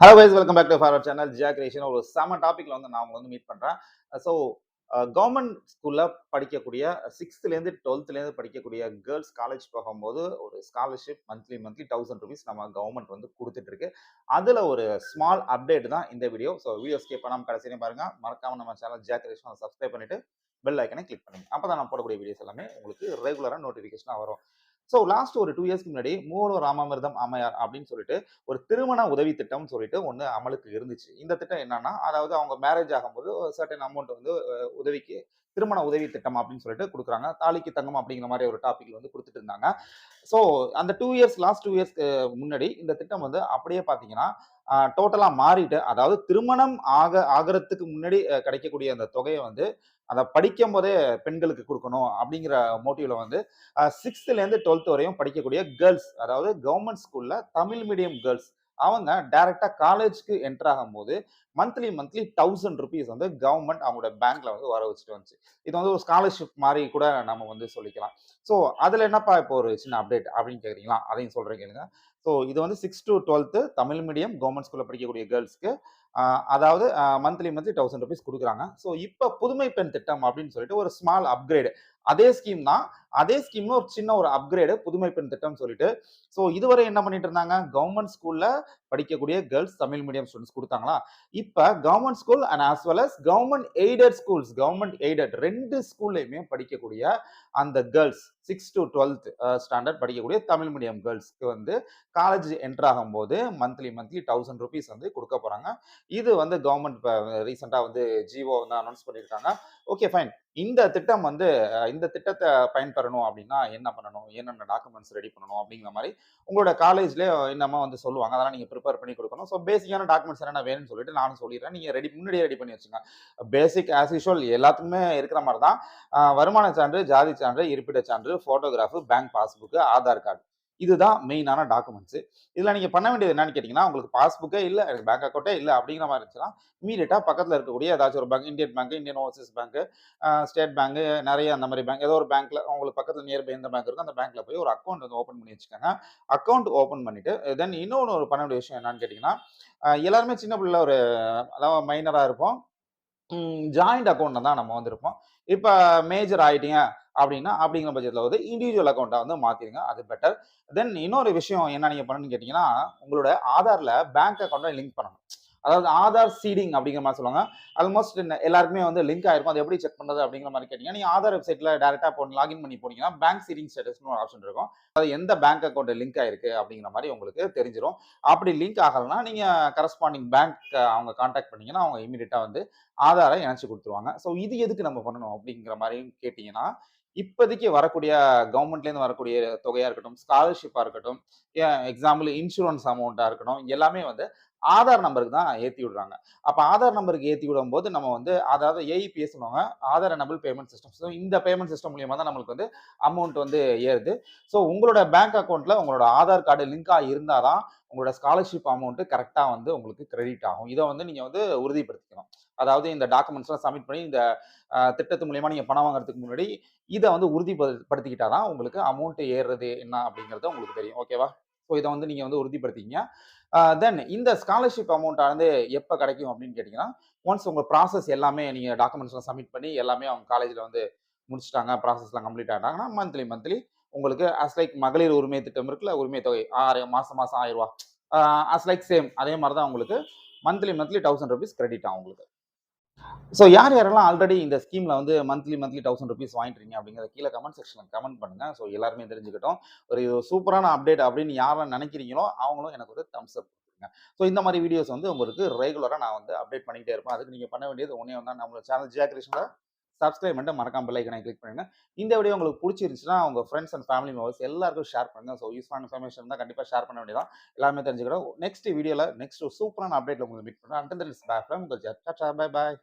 Hello wise welcome back to forward channel Jiya creation ஒரு செம டாப்பிக்கில் வந்து நான் உங்களை வந்து மீட் பண்ணுறேன் ஸோ கவர்மெண்ட் ஸ்கூலில் படிக்கக்கூடிய சிக்ஸ்த்துலேருந்து டுவெல்த்துலேருந்து படிக்கக்கூடிய கேர்ள்ஸ் காலேஜ் போகும்போது ஒரு scholarship monthly monthly thousand rupees நம்ம கவர்மெண்ட் வந்து கொடுத்துட்ருக்கு அதில் ஒரு ஸ்மால் அப்டேட் தான் இந்த வீடியோ ஸோ வீடியோ ஸ்கேப் பண்ணாமல் கடைசியும் பாருங்க. மறக்காமல் நம்ம சேனல் ஜியா கிரியேஷன் சப்ஸ்கிரைப் பண்ணிவிட்டு பெல் ஐக்கனை கிளிக் பண்ணுங்க. அப்பதான் நான் போடக்கூடிய வீடியோஸ் எல்லாமே உங்களுக்கு ரெகுலராக நோட்டிஃபிகேஷனாக வரும். ஸோ லாஸ்ட் ஒரு டூ இயர்ஸ்க்கு முன்னாடி மூலோ ராமாமிர்தம் அம்மையார் அப்படின்னு சொல்லிட்டு ஒரு திருமண உதவி திட்டம்னு சொல்லிட்டு ஒன்று அமலுக்கு இருந்துச்சு. இந்த திட்டம் என்னன்னா அதாவது அவங்க மேரேஜ் ஆகும்போது சர்டன் அமௌண்ட் வந்து உதவிக்கு திருமண உதவி திட்டம் அப்படின்னு சொல்லிட்டு கொடுக்குறாங்க. தாலிக்கு தங்கம் அப்படிங்கிற மாதிரி ஒரு டாபிக் வந்து கொடுத்துட்டு இருந்தாங்க. ஸோ அந்த டூ இயர்ஸ் லாஸ்ட் டூ இயர்ஸ்க்கு முன்னாடி இந்த திட்டம் வந்து அப்படியே பார்த்தீங்கன்னா டோட்டலாக மாறிட்டு அதாவது திருமணம் ஆக ஆகிறதுக்கு முன்னாடி கிடைக்கக்கூடிய அந்த தொகையை வந்து அதை படிக்கும் போதே பெண்களுக்கு கொடுக்கணும் அப்படிங்கிற மோட்டிவ்ல வந்து சிக்ஸ்த்துலேருந்து டுவெல்த் வரையும் படிக்கக்கூடிய கேர்ள்ஸ் அதாவது கவர்மெண்ட் ஸ்கூல்ல தமிழ் மீடியம் கேர்ள்ஸ் அவங்க டைரக்டா காலேஜ்க்கு என்டர் ஆகும்போது மந்த்லி மந்த்லி தௌசண்ட் ருபீஸ் வந்து கவர்மெண்ட் அவங்களோட பேங்க்ல வந்து வர வச்சுட்டு வந்துச்சு. இது வந்து ஒரு ஸ்காலர்ஷிப் மாதிரி கூட நம்ம வந்து சொல்லிக்கலாம். ஸோ அதுல என்னப்பா இப்போ ஒரு சின்ன அப்டேட் அப்படின்னு கேக்குறீங்களா? அதையும் சொல்றேன் கேளுங்க. ஸோ இது வந்து six to twelfth Tamil medium government ஸ்கூல்ல படிக்கக்கூடிய கேர்ள்ஸ்க்கு அதாவது மந்த்லி மந்த்லி தௌசண்ட் ருபீஸ் கொடுக்குறாங்க. ஸோ இப்போ புதுமை பெண் திட்டம் அப்படின்னு சொல்லிட்டு ஒரு ஸ்மால் அப்கிரேடு அதே ஸ்கீம் தான். அதே ஸ்கீம்ல ஒரு சின்ன ஒரு அப்கிரேடு புதுமை பெண் திட்டம் சொல்லிட்டு. ஸோ இதுவரை என்ன பண்ணிட்டு இருந்தாங்க? கவர்மெண்ட் ஸ்கூல்ல படிக்கக்கூடிய கேர்ள்ஸ் தமிழ் மீடியம் ஸ்டூடெண்ட்ஸ் கொடுத்தாங்களா? இப்போ government school and as well as government aided schools government aided ரெண்டு ஸ்கூல்லையுமே படிக்கக்கூடிய அந்த girls six to twelfth standard படிக்கக்கூடிய தமிழ் மீடியம் கேர்ள்ஸ்க்கு வந்து காலேஜ் என்டர் ஆகும்போது மந்த்லி மந்த்லி தௌசண்ட் ருபீஸ் வந்து கொடுக்க போறாங்க. இது வந்து கவர்மெண்ட் ரீசெண்டாக வந்து ஜிஓ வந்து அனௌன்ஸ் பண்ணியிருக்காங்க ஓகே ஃபைன். இந்த திட்டம் வந்து இந்த திட்டத்தை பயன்பெறணும் அப்படின்னா என்ன பண்ணணும்? என்னென்ன டாக்குமெண்ட்ஸ் ரெடி பண்ணணும்? அப்படிங்கிற மாதிரி உங்களோட காலேஜ்லேயே என்னமா வந்து சொல்லுவாங்க. அதெல்லாம் நீங்கள் ப்ரிப்பேர் பண்ணி கொடுக்கணும். ஸோ பேசிக்கான டாக்குமெண்ட்ஸ் என்னென்ன வேணும்னு சொல்லிட்டு நானும் சொல்லிடுறேன். நீங்கள் ரெடி முன்னாடியே ரெடி பண்ணி வச்சுங்க. பேசிக் ஆஸ் யூஷுவல் எல்லாத்துக்குமே இருக்கிற மாதிரி தான். வருமான சான்று ஜாதி சான்று இருப்பிட சான்று photograph bank passbook Aadhaar card. இதுதான் மெயினான டாக்குமெண்ட்ஸ். இதில் நீங்கள் பண்ண வேண்டியது என்னன்னு கேட்டிங்கன்னா உங்களுக்கு பாஸ்புக்கே இல்லை எனக்கு பேங்க் அக்கௌண்ட்டே இல்லை அப்படிங்கிற மாதிரி இருந்துச்சுன்னா இமீடியட்டாக பக்கத்தில் இருக்கக்கூடிய ஏதாச்சும் ஒரு bank Indian Bank Indian Overseas Bank State Bank நிறைய அந்த மாதிரி பேங்க் ஏதோ ஒரு பேங்க்கில் உங்களுக்கு பக்கத்தில் நியர்பை எந்த பேங்க் இருக்கோ அந்த பேங்க்கில் போய் ஒரு அக்கௌண்ட் வந்து ஓப்பன் பண்ணி வச்சுக்கோங்க. அக்கௌண்ட் ஓப்பன் பண்ணிவிட்டு தென் இன்னொன்று ஒரு பண்ண வேண்டிய விஷயம் என்னன்னு கேட்டிங்கன்னா எல்லாருமே சின்ன பிள்ளை ஒரு அதாவது மைனராக இருப்போம். ஜாயிண்ட் அக்கௌண்ட்டில் தான் நம்ம வந்திருப்போம். இப்போ மேஜர் ஆகிட்டீங்க அப்படின்னா அப்படிங்கிற பட்சத்தில் வந்து இண்டிவிஜுவல் அக்கௌண்ட்டை வந்து மாற்றிடுங்க அது பெட்டர் தென் இன்னொரு விஷயம் என்ன நீங்கள் பண்ணணும்னு கேட்டிங்கன்னா உங்களோட ஆதாரில் பேங்க் அக்கௌண்ட்டை லிங்க் பண்ணணும். அதாவது ஆதார் சீடிங் அப்படிங்கிற மாதிரி சொல்லுவாங்க. ஆல்மோஸ்ட் எல்லாருக்குமே வந்து லிங்க் ஆயிருக்கும். அது எப்படி செக் பண்ணுறது அப்படிங்கிற மாதிரி கேட்டிங்கன்னா நீங்கள் ஆதார் வெப்சைட்டில் டேரெக்டாக போ லாகின் பண்ணி போனீங்கன்னா பேங்க் சீடிங் ஸ்டேட்டஸ்னு ஒரு ஆப்ஷன் இருக்கும். அது எந்த பேங்க் அக்கௌண்ட் லிங்க் ஆயிருக்கு அப்படிங்கிற மாதிரி உங்களுக்கு தெரிஞ்சிடும் அப்படி லிங்க் ஆகலைன்னா நீங்கள் கரஸ்பாண்டிங் பேங்க் அவங்க காண்டாக்ட் பண்ணிங்கன்னா அவங்க இமீடியட்டாக வந்து ஆதாரை இணைச்சி கொடுத்துருவாங்க. ஸோ இது எதுக்கு நம்ம பண்ணணும் அப்படிங்கிற மாதிரியும் கேட்டிங்கன்னா இப்போதைக்கு வரக்கூடிய கவர்மெண்ட்லேருந்து வரக்கூடிய தொகையாக இருக்கட்டும் ஸ்காலர்ஷிப்பாக இருக்கட்டும் எக்ஸாம்பிள் இன்சூரன்ஸ் அமௌண்ட்டாக இருக்கட்டும் எல்லாமே வந்து ஆதார் நம்பருக்கு தான் ஏற்றி விடுறாங்க. அப்போ ஆதார் நம்பருக்கு ஏற்றி விடும்போது நம்ம வந்து அதாவது ஏஇபிஎஸ் சொல்லுவாங்க Aadhaar enable payment system so இந்த பேமெண்ட் சிஸ்டம் மூலியமாக தான் நம்மளுக்கு வந்து அமௌண்ட் வந்து ஏறுது. ஸோ உங்களோட பேங்க் அக்கௌண்ட்டில் உங்களோட ஆதார் கார்டு லிங்காக இருந்தால் தான் உங்களோட ஸ்காலர்ஷிப் அமௌண்ட்டு கரெக்டாக வந்து உங்களுக்கு கிரெடிட் ஆகும். இதை வந்து நீங்கள் வந்து உறுதிப்படுத்திக்கணும். அதாவது இந்த டாக்குமெண்ட்ஸ்லாம் சப்மிட் பண்ணி இந்த திட்டத்து மூலியமாக நீங்கள் பணம் வாங்குறதுக்கு முன்னாடி இதை வந்து உறுதிப்படுத்திக்கிட்டால் தான் உங்களுக்கு அமௌண்ட் ஏறுறது என்ன அப்படிங்கிறது உங்களுக்கு தெரியும். ஓகேவா ஸோ இதை வந்து நீங்கள் வந்து உறுதிப்படுத்திங்க தென் இந்த ஸ்காலர்ஷிப் அமௌண்ட்டானது எப்போ கிடைக்கும் அப்படின்னு கேட்டிங்கன்னா ஒன்ஸ் உங்கள் ப்ராசஸ் எல்லாமே நீங்கள் டாக்குமெண்ட்ஸ்லாம் சப்மிட் பண்ணி எல்லாமே அவங்க காலேஜில் வந்து முடிச்சிட்டாங்க ப்ராசஸ்லாம் கம்ப்ளீட் ஆகிட்டாங்கன்னா மந்த்லி மந்த்லி உங்களுக்கு அஸ் லைக் மகளிர் உரிமை திட்டம் இருக்குல்ல உரிமை தொகை ஆறு மாதம் மாதம் ஆயிரம் ரூபா. அஸ் லைக் சேம் அதே மாதிரி தான் உங்களுக்கு monthly monthly thousand rupees credit ஆகும் உங்களுக்கு. ஸோ யார் யாரெல்லாம் ஆல்ரெடி இந்த ஸ்கீமில் வந்து மந்த்லி மந்த்லி தௌசண்ட் ருபீஸ் வாங்கிட்டீங்க அப்படிங்கிறத கீழே கமெண்ட் செக்ஷனில் கமெண்ட் பண்ணுங்கள் ஸோ எல்லாருமே தெரிஞ்சுக்கிட்டோம். ஒரு இது சூப்பரான அப்டேட் அப்படின்னு யாரெல்லாம் நினைக்கிறீங்களோ அவங்களும் எனக்கு ஒரு தம்ஸ் அப் கொடுங்க. ஸோ இந்த மாதிரி வீடியோஸ் வந்து உங்களுக்கு ரெகுலராக நான் வந்து அப்டேட் பண்ணிக்கிட்டே இருப்பேன். அதுக்கு நீங்கள் பண்ண வேண்டியது ஒன்றே ஒன்றா நம்மளோட சேனல் ஜியா கிருஷ்ணா சப்ஸ்கிரைப் பண்ணிட்டு மறக்காம பெல் ஐக்கனை கிளிக் பண்ணுங்க. இந்த வீடியோ உங்களுக்கு பிடிச்சிருந்துச்சுன்னா உங்க ஃப்ரெண்ட்ஸ் அண்ட் ஃபேமிலி மெம்பர்ஸ் எல்லாருக்கும் ஷேர் பண்ணுங்க. ஸோ யூஸ்ஃபான இன்ஃபர்மேஷன் தான் கண்டிப்பாக ஷேர் பண்ண வேண்டியதான் எல்லாமே தெரிஞ்சுக்கிறோம் நெக்ஸ்ட் வீடியோவில் நெக்ஸ்ட் சூப்பரான அப்டேட்ல உங்களுக்கு மீட் பண்ணுறேன் அண்ட் இஸ் பேக் உங்கள் ஜெட் பை பாய்